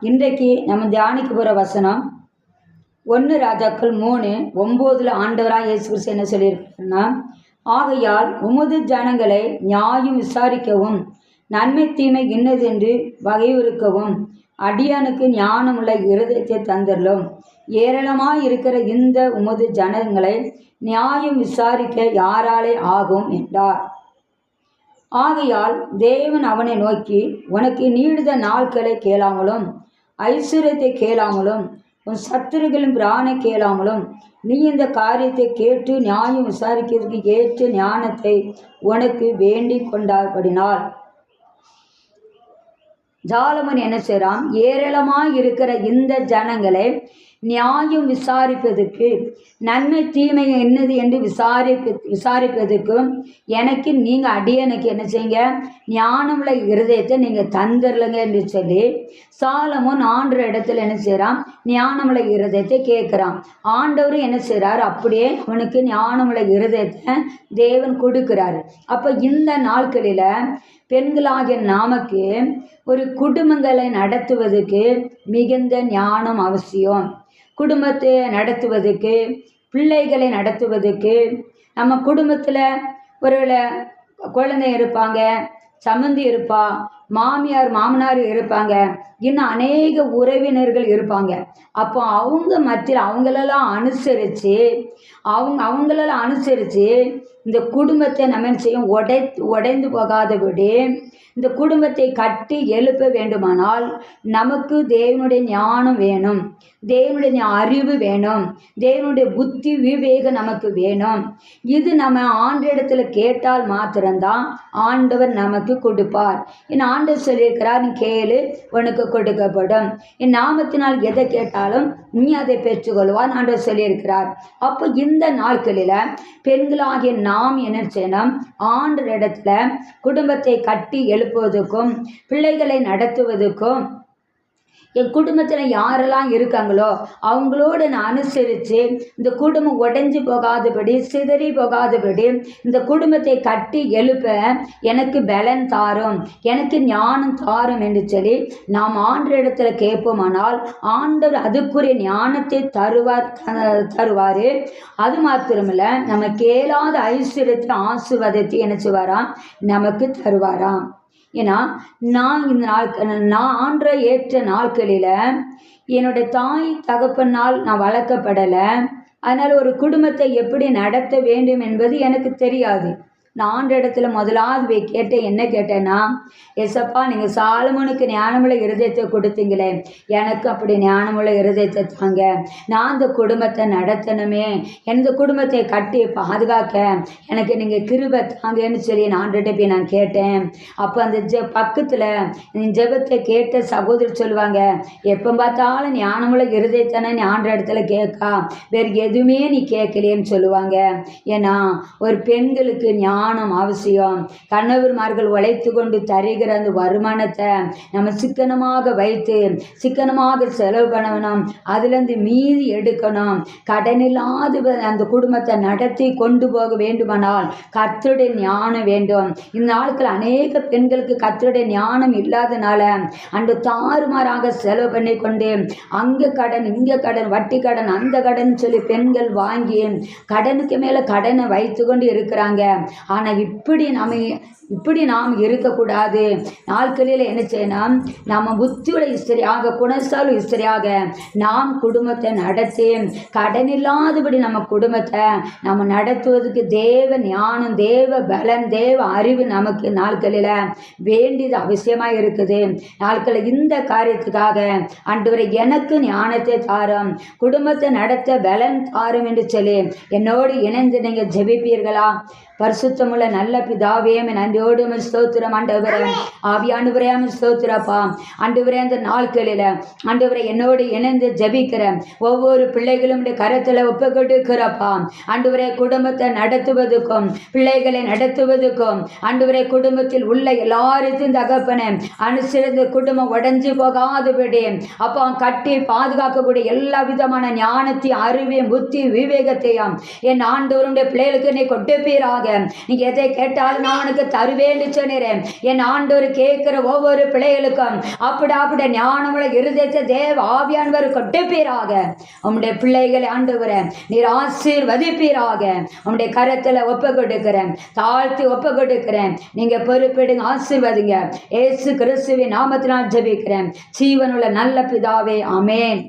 இன்றைக்கு நம்ம தியானிக்க போகிற வசனம் ஒன்று ராஜாக்கள் மூணு ஒம்போதில் ஆண்டவராக இயேசு கிறிஸ்து என்ன சொல்லியிருக்காருன்னா ஆகையால் உமது ஜனங்களை நியாயம் விசாரிக்கவும் நன்மை தீமை இன்னதென்று வகையுறுக்கவும் அடியானுக்கு ஞானமுள்ள இருதயத்தை தந்தரலும். ஏராளமாக இருக்கிற இந்த உமது ஜனங்களை நியாயம் விசாரிக்க யாராலே ஆகும் என்றார். ஆகையால் தேவன் அவனை நோக்கி உனக்கு நீடித நாட்களை கேளாமலும் ஐஸ்வர்யத்தை கேளாமலும் உன் சத்துருகளின் பிராண கேளாமலும் நீ இந்த காரியத்தை கேட்டு நியாயம் விசாரிக்கிறதுக்கு ஏற்ற ஞானத்தை உனக்கு வேண்டி கொண்டாபடினால் ஜாலமன் என்ன செய்கிறான் ஏராளமாக இருக்கிற இந்த ஜனங்களை நியாயம் விசாரிப்பதற்கு நன்மை தீமை என்னது என்று விசாரிப்பு விசாரிப்பதற்கும் எனக்கு நீங்கள் அடியனுக்கு என்ன செய்யுங்க? ஞானமுள்ள இருதயத்தை நீங்கள் தந்துடலங்க என்று சொல்லி சாலமும் ஆண்டு இடத்துல என்ன செய்கிறான் ஞானமுள்ள இருதயத்தை கேட்குறான். ஆண்டவரும் என்ன செய்கிறார் அப்படியே அவனுக்கு ஞானமுள்ள இருதயத்தை தேவன் கொடுக்குறாரு. அப்போ இந்த நாட்களில் பெண்களாகிய நாமக்கு ஒரு குடும்பங்களை நடத்துவதற்கு மிகுந்த ஞானம் அவசியம். குடும்பத்தை நடத்துவதற்கு பிள்ளைகளை நடத்துவதற்கு. நம்ம குடும்பத்தில் ஒருவேளை குழந்தை இருப்பாங்க சம்மந்தி இருப்பா மாமியார் மாமனார் இருப்பாங்க. இன்னும் அநேக உறவினர்கள் இருப்பாங்க. அப்போ அவங்க மத்தியில் அவங்களெல்லாம் அனுசரித்து அவங்க அவங்களெல்லாம் அனுசரித்து இந்த குடும்பத்தை நம்ம என்ன செய்யும்? உடை உடைந்து போகாதபடி இந்த குடும்பத்தை கட்டி எழுப்ப வேண்டுமானால் நமக்கு தேவனுடைய ஞானம் வேணும். தேவனுடைய அறிவு வேணும். தேவனுடைய புத்தி விவேகம் நமக்கு வேணும். இது நம்ம ஆண்டிடத்தில் கேட்டால் மாத்திரம்தான் ஆண்டவர் நமக்கு கொடுப்பார். ஏன்னா ஆண்டு சொல்லியிருக்கிறார் நீ கேளு உனக்கு கொடுக்கப்படும். என் நாமத்தினால் எதை கேட்டாலும் நீ அதை பெற்றுக்கொள்வார் ஆண்டு சொல்லியிருக்கிறார். அப்போ இந்த நாட்களில் பெண்களாகிய நாம் என்ன செய்யணும்? ஆண்டு இடத்துல குடும்பத்தை கட்டி எழுப்புவதற்கும் பிள்ளைகளை நடத்துவதற்கும் என் குடும்பத்தில் யாரெல்லாம் இருக்காங்களோ அவங்களோட நான் அனுசரித்து இந்த குடும்பம் உடைஞ்சு போகாதபடி சிதறி போகாதபடி இந்த குடும்பத்தை கட்டி எழுப்ப எனக்கு பலன் தாரும். எனக்கு ஞானம் தாரும் என்று சொல்லி நாம் ஆண்ட இடத்துல கேட்போமானால் ஆண்டவர் அதுக்குரிய ஞானத்தை தருவார் தருவார். அது மாத்திரமில்ல நம்ம கேளாத ஐஸ்வர்யத்தை ஆசுவதத்தை என்ன செய்வாராம்? நமக்கு தருவாராம். ஏன்னா நான் இந்த நாள் நான் ஆன்ற ஏற்ற நாட்களில் என்னுடைய தாய் தகப்பனால் நான் வளர்க்கப்படலை. அதனால் ஒரு குடும்பத்தை எப்படி நடத்த வேண்டும் என்பது எனக்கு தெரியாது. நான் ஆண்ட இடத்துல முதலாவது போய் கேட்டேன் என்ன கேட்டேன்னா எசப்பா நீங்கள் சாலமனுக்கு ஞானமுள்ள இருதயத்தை கொடுத்தீங்களே எனக்கு அப்படி ஞானமுள்ள இருதயத்தை தாங்க. நான் இந்த குடும்பத்தை நடத்தணுமே. எனது குடும்பத்தை கட்டி பாதுகாக்க எனக்கு நீங்கள் கிருபை தாங்கன்னு சொல்லி நான் ஆண்டுகிட்ட போய் நான் கேட்டேன். அப்போ அந்த ஜெ பக்கத்தில் ஜெபத்தை கேட்ட சகோதரர் சொல்லுவாங்க எப்போ பார்த்தாலும் ஞானமுள்ள இருதயத்தானே நீ ஆண்ட இடத்துல கேட்கா. வேறு எதுவுமே நீ கேட்கலையேன்னு சொல்லுவாங்க. ஏன்னா ஒரு பெண்களுக்கு ஞான ஞானம் அவசியம். கணவர்மார்கள் உழைத்து கொண்டு தருகிற அந்த வருமானத்தை நம்ம சிக்கனமாக வைத்து சிக்கனமாக செலவு பண்ணணும். அதுலேருந்து மீதி எடுக்கணும். கடனில்லாத அந்த குடும்பத்தை நடத்தி கொண்டு போக வேண்டுமானால் கத்தருடைய ஞானம் வேண்டும். இந்த நாட்கள் அநேக பெண்களுக்கு கத்தருடைய ஞானம் இல்லாதனால அந்த தாறுமாறாக செலவு பண்ணி கொண்டு அங்கே கடன் இங்கே கடன் வட்டி கடன் அந்த கடன் சொல்லி பெண்கள் வாங்கி கடனுக்கு மேலே கடனை வைத்து கொண்டு இருக்கிறாங்க. ஆனால் இப்படி நம்ம இப்படி நாம் இருக்கக்கூடாது. நாட்களில் என்ன செய்யணும்? நம்ம புத்தியோட இஸ்திரியாக குணசாலும் இஸ்திரியாக நாம் குடும்பத்தை நடத்தி கடனில்லாதபடி நம்ம குடும்பத்தை நம்ம நடத்துவதற்கு தேவ ஞானம் தேவ பலன் தேவ அறிவு நமக்கு நாட்களில் வேண்டியது அவசியமாக இருக்குது. நாட்களில் இந்த காரியத்துக்காக அன்றுவரை எனக்கு ஞானத்தை தாரும் குடும்பத்தை நடத்த பலன் தாரும் என்று சொல்லி என்னோடு இணைந்து நீங்கள் ஜெபிப்பீர்களா? பரிசுத்தமுள்ள நல்ல பிதாவே நன்றி நன்றியோடு ஸ்தோத்திரம். ஆண்டவரே ஆவியாண்டவரே ஸ்தோத்திரப்பா. ஆண்டவரே அந்த நாட்களில் ஆண்டவரை என்னோடு இணைந்து ஜபிக்கிற ஒவ்வொரு பிள்ளைகளும் கரத்தில் ஒப்பு கொடுக்கிறப்பா ஆண்டவரே குடும்பத்தை நடத்துவதற்கும் பிள்ளைகளை நடத்துவதற்கும் ஆண்டவரே குடும்பத்தில் உள்ள எல்லாருக்கும் தகப்பன அனுசரித்து குடும்பம் உடஞ்சி போகாதபடி அப்போ கட்டி பாதுகாக்கக்கூடிய எல்லா விதமான ஞானத்தையும் அறிவையும் புத்தி விவேகத்தையும் என் ஆண்டவருடைய பிள்ளைகளுக்கு நீ கொட்டுப்பீராக நீ எதை கேட்டாலும் நான் உனக்கு தருவேன்னு சொன்னேன் என் ஆண்டவர் கேட்கிற ஒவ்வொரு பிள்ளைகளுக்கும் அப்படி அப்படி ஞானமுள்ள இருதயத்தை தேவ ஆவியானவர் கொட்டுப்பீராக உம்முடைய பிள்ளைகளை ஆண்டவரை நீர் ஆசீர்வதிப்பீராக. உம்முடைய கரத்தில் ஒப்பு கொடுக்கிறேன். தாழ்த்தி ஒப்பு கொடுக்கிறேன். நீங்க பொறுப்பெடுங்க ஆசீர்வதிங்க. ஏசு கிறிஸ்துவின் நாமத்தினால் ஜபிக்கிறேன். ஜீவனுள்ள நல்ல பிதாவே அமேன்